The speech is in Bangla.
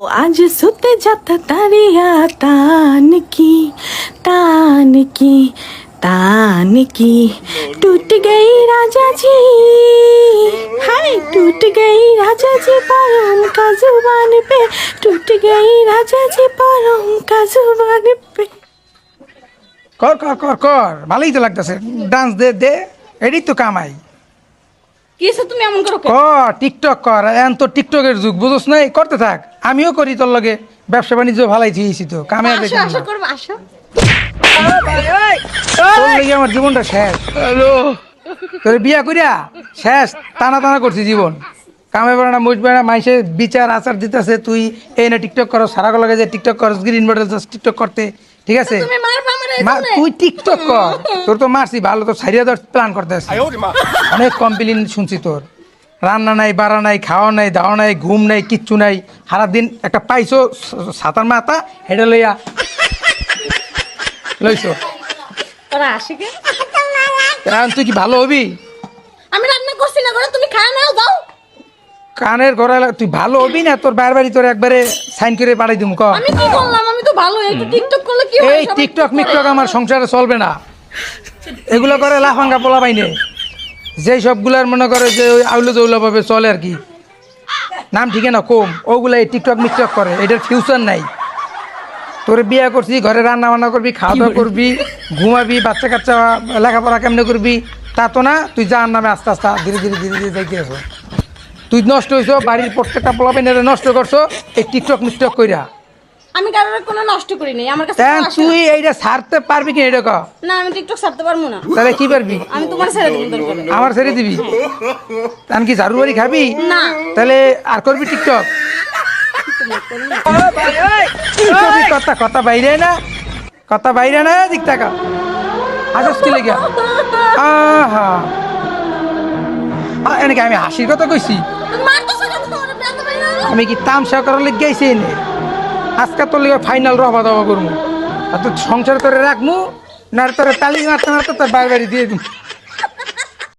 आज सुते जाता तारिया तान की तान की तान की टूट गई राजा जी हाय टूट गई राजा जी परम का जुबान पे टूट गई राजा जी परम का जुबान पे কর কর কর কর ভালোই তো লাগতেছে ডান্স দে দে এটাই তো কামাই কি এসে তুমি এমন করো কর টিকটক কর এখন তো টিকটকের যুগ বুঝোস নাই করতে থাক আমিও করি তোর লগে। ব্যবসা বাণিজ্য ভালাই থিয়েছি তো কামে আমার জীবনটা শেষ। তোর বিয়া করিয়া শেষ টানা টানা করছি জীবন। কামে বেড়া না মুজবে না মাইসে বিচার আচার দিতেছে তুই। এই না টিকটক করো সারা লাগে যে টিকটক করস গ্রিন মডেল টিকটক করতে। ঠিক আছে? তুই টিকটক কর। তোর তো মারছি ভালো তো সারিয়া দর প্ল্যান করতে অনেক কমপ্লেন শুনছি তোর। রান্না নাই বাড়া নাই খাওয়া নাই দাওয়া নাই ঘুম নাই কিচ্ছু নাই। সারাদিন একটা পাইছো সাতার মাথা হেঁটে লইয়া। লইছো? আসে কে তুই কি ভালো হবি? আমি রান্না করছি না করে তুমি খায় নাও দাও। কানের গড়ালে তুই ভালো হবি না? তোর বাইরে বাড়ি তোর একবারে সাইন করে পাঠাই দিম ক? আমি কি করলাম? আমি তো ভালো একটু টিকটক করলে কি হয় এই টিকটক মিকটক আমার সংসারে চলবে না। এগুলো করে লাফাঙ্গা পোলা পাইনে যেই সবগুলার মনে করে যে ওই আউলো জৌলা ভাবে চলে আর কি। নাম ঠিক না কম ওগুলা এই টিকটক মিকটক করে এটার ফিউচার নাই। তোর বিয়ে করছি ঘরে রান্না বান্না করবি খাওয়া দাওয়া করবি ঘুমাবি বাচ্চা কাচ্চা লেখাপড়া কেমনে করবি তা তো না তুই যার নামে আস্তে আস্তে ধীরে ধীরে ধীরে ধীরে যাইতে আসো তুই নষ্ট হইছো বাড়ির প্রত্যেকটা পোলা পাইনে নষ্ট করছ এই টিকটক মিকটক কইরা। আমি কারোর কোনো নষ্ট করি নাই আমার কাছে তেন তুই এইটা ছাড়তে পারবি কি এটা ক না। না আমি টিকটক ছাড়তে পারব না। তাহলে কি পারবি? আমি তোমার ছেড়ে দেবো আমার ছেড়ে দিবি? আমি কি ঝাড়ু বাড়ি খাবি? না। তাহলে আর করবি টিকটক? কথা কথা বাইরে না। কথা বাইরে না দিক টাকা হাসস কি লেগে? আহা। আ, এনেকে আমি হাসির কথা কইছি। না? আমি কি তামসা করার লেগে গেছি এনে? আজকে তোর লিগে ফাইনাল রবা দাবা করব আর তোর সংসার করে রাখমু, না তোর তালি মারতে মারতে তোর বাড়ি বাড়ি দিয়ে দিম।